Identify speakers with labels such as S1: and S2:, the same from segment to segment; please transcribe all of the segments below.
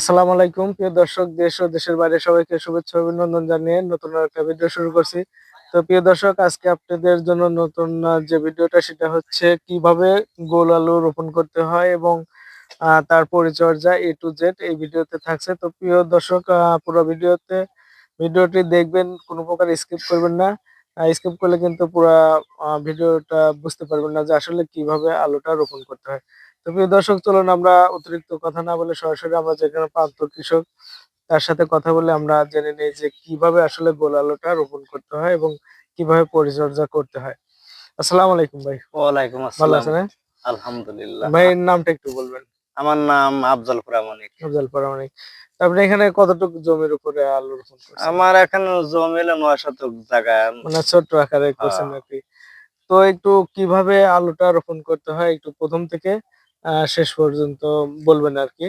S1: আসসালামু আলাইকুম, প্রিয় দর্শক, দেশ ও দেশের বাইরে সবাইকে শুভেচ্ছা, অভিনন্দন জানিয়ে নতুন একটা ভিডিও শুরু করছি। তো প্রিয় দর্শক, আজকে আপনাদের জন্য নতুন যে ভিডিওটা সেটা হচ্ছে কীভাবে গোল আলু রোপণ করতে হয় এবং তার পরিচর্যা এ টু জেড এই ভিডিওতে থাকছে। তো প্রিয় দর্শক পুরো ভিডিওতে ভিডিওটি দেখবেন, কোনো প্রকার স্কিপ করবেন না। স্কিপ করলে কিন্তু পুরো ভিডিওটা বুঝতে পারবেন না যে আসলে কীভাবে আলুটা রোপণ করতে হয়। তো প্রিয় দর্শক চলুন আমরা অতিরিক্ত কথা না বলে সরাসরি আমরা যেখানে প্রান্ত কৃষক তার সাথে কথা বলে আমরা জেনে নিই যে কীভাবে আসলে গোল আলুটা রোপণ করতে হয় এবং কীভাবে পরিচর্যা করতে হয়। আসসালামু আলাইকুম ভাই।
S2: ওয়ালাইকুম
S1: ভালো
S2: আসসালাম।
S1: আছেন হ্যাঁ?
S2: আলহামদুলিল্লাহ।
S1: ভাইয়ের নামটা একটু বলবেন।
S2: আমার নাম আফজল প্রামাণিক।
S1: আফজাল পারামানিক তারপরে এখানে কতটুকু জমির উপরে আলু রোপণ করছেন?
S2: আমার এখন জমি হলো নয় শতক জায়গা।
S1: মানে ছোট্ট আকারে করছেন
S2: হ্যাঁ।
S1: আর কি। তো একটু কীভাবে আলুটা রোপণ করতে হয় একটু প্রথম থেকে? শেষ পর্যন্ত বলবেন আর কি।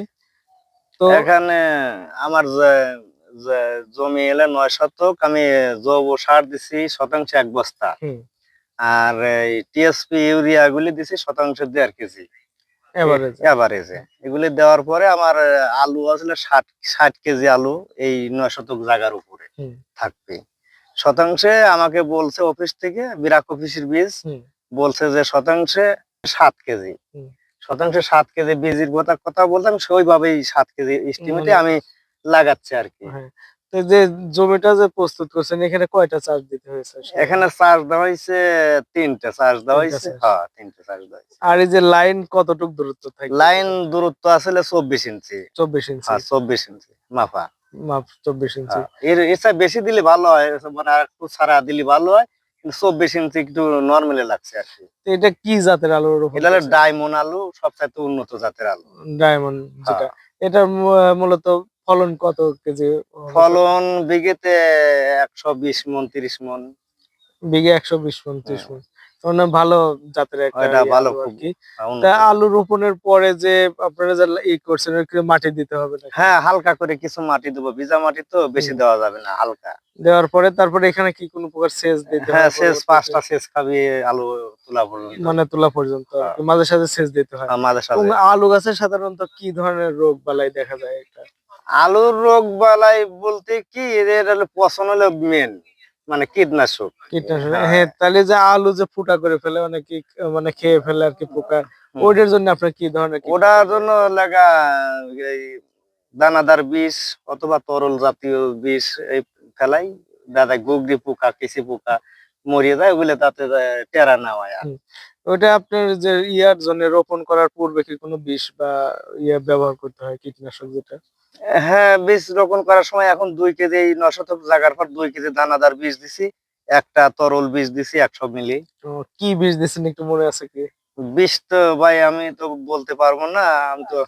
S1: তো
S2: এখানে আমার যে জমি এলে নয় শতক আমি জৈব সার দিছি শতাংশ এক বস্তা। আর এই টিএসপি ইউরিয়া গুলি দিছি শতাংশ দেড় কেজি।
S1: এভারেজ
S2: এগুলি দেওয়ার পরে আমার আলু আসলে ষাট ষাট কেজি আলু এই নয় শতক জায়গার উপরে থাকবে। শতাংশে আমাকে বলছে অফিস থেকে বিরাক অফিসের বীজ। বলছে যে শতাংশে সাত কেজি। শতাংশে সাত কেজি বীজের কথা কথা বলতাম ওইভাবেই সাত কেজি এস্টিমেটে আমি লাগাচ্ছি আর কি।
S1: হ্যাঁ যে জমিটা যে প্রস্তুত করছেন এখানে কয়টা চাষ দিতে হয়েছে
S2: এখানে চার্জ দেওয়া হয়েছে তিনটে চার্জ দেওয়া হয়েছে। হ্যাঁ তিনটে চার্জ দেওয়া হয়েছে।
S1: আর এই যে লাইন কতটুক দূরত্ব থাকে?
S2: লাইন দূরত্ব আসলে চব্বিশ ইঞ্চি।
S1: চব্বিশ ইঞ্চি।
S2: হ্যাঁ চব্বিশ ইঞ্চি মাপা।
S1: মাপ চব্বিশ ইঞ্চি।
S2: হ্যাঁ, এর এসা বেশি দিলে ভালো হয় মানে আর একটু ছাড়া দিলে ভালো হয়। চব্বিশ ইঞ্চি একটু নর্মালি লাগছে আর কি।
S1: এটা কি জাতের আলু
S2: এটা হলো ডায়মন্ড আলু সবচাইতে উন্নত জাতের আলু।
S1: ডায়মন্ড যেটা।
S2: হ্যাঁ।
S1: এটা মূলত ফলন কত কেজি
S2: ফলন বিঘেতে একশো বিশ মন তিরিশ মন।
S1: বিঘে একশো বিশ মন ত্রিশ মন মানে। ভালো জাতের একটা ইয়ে
S2: ভালো
S1: কি। তা আলু রোপণের পরে যে আপনারা যে ই করছেন মাটি দিতে হবে না
S2: হ্যাঁ হালকা করে কিছু মাটি দেবো। ভিজা মাটি তো বেশি দেওয়া যাবে না হালকা।
S1: দেওয়ার পরে তারপরে এখানে কি কোনো প্রকার সেচ দিতে
S2: হ্যাঁ
S1: সেচ
S2: পাঁচটা সেচ খাবি আলু তোলা পড়বে
S1: মানে তোলা পর্যন্ত মাঝে সাঝে সেচ দিতে হয়।
S2: মাঝে সাথে
S1: আলু গাছে সাধারণত কি ধরনের রোগ বালাই দেখা যায় এটা?
S2: আলুর রোগ বালাই বলতে কি? হলো পচন হলো মেন মানে কীটনাশক।
S1: কীটনাশক।
S2: হ্যাঁ।
S1: হ্যাঁ তাহলে যে আলু যে ফুটা করে ফেলে অনেকে মানে খেয়ে ফেলে আর কি পোকা। ওটার জন্য আপনার কি ধরনের
S2: ওটার জন্য লাগা এই দানাদার বিষ অথবা তরল জাতীয় বিষ এই ফেলাই দাদা গুগরি পোকা কিসি পোকা মরিয়ে যায় ওগুলো তাতে টেরা
S1: নেওয়া। ওটা আপনার যে ইয়ার জন্য রোপণ করার পূর্বে কি কোনো বিষ বা ইয়ে ব্যবহার করতে হয় কীটনাশক যেটা?
S2: হ্যাঁ বীজ রোপণ করার সময় এখন দুই কেজি এই নশত জায়গার পর দুই কেজি দানাদার বীজ দিছি একটা তরল বীজ দিছি একশো মিলি।
S1: তো কি বিষ দিচ্ছেন একটু মনে আছে কি?
S2: বিষ তো ভাই আমি তো বলতে পারব না আমি তো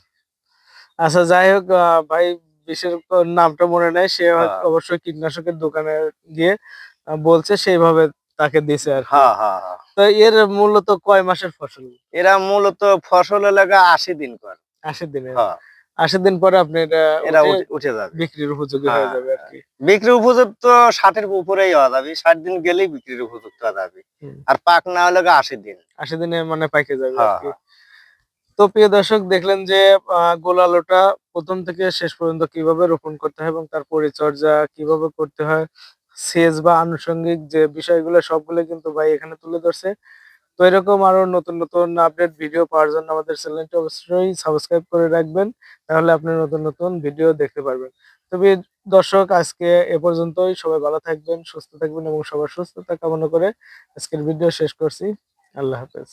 S1: আচ্ছা যাই হোক ভাই বিষের নামটা মনে নাই সে
S2: হ্যাঁ।
S1: অবশ্যই কীটনাশকের দোকানে গিয়ে বলছে সেইভাবে তাকে দিছে আর।
S2: হ্যাঁ হ্যাঁ হ্যাঁ।
S1: তো এর মূলত কয় মাসের ফসল?
S2: এরা মূলত ফসল এলাকা আশি দিন কর।
S1: আশি দিনে?
S2: হ্যাঁ।
S1: আশি দিন পরে আপনি এটা
S2: এরা
S1: উঠে
S2: যাবে।
S1: বিক্রির উপযোগী হয়ে
S2: হ্যাঁ,
S1: যাবে আর কি।
S2: বিক্রি উপযুক্ত ষাটের উপরেই হওয়া যাবে। ষাট দিন গেলেই বিক্রির উপযুক্ত হওয়া যাবে। আর পাক না হলে আশি দিন।
S1: আশি দিনে মানে পাইকে যাবে আর কি। তো প্রিয় দর্শক দেখলেন যে গোল আলুটা প্রথম থেকে শেষ পর্যন্ত কীভাবে রোপণ করতে হয় এবং তার পরিচর্যা কীভাবে করতে হয় সেচ বা আনুষঙ্গিক যে বিষয়গুলো, সবগুলো কিন্তু ভাই এখানে তুলে ধরছে। তো এরকম আরও নতুন নতুন আপডেট ভিডিও পাওয়ার জন্য আমাদের চ্যানেলটি অবশ্যই সাবস্ক্রাইব করে রাখবেন, তাহলে আপনি নতুন নতুন ভিডিও দেখতে পারবেন। তবে দর্শক, আজকে এ পর্যন্তই। সবাই ভালো থাকবেন, সুস্থ থাকবেন এবং সবার সুস্থতা কামনা করে আজকের ভিডিও শেষ করছি। আল্লাহ হাফেজ।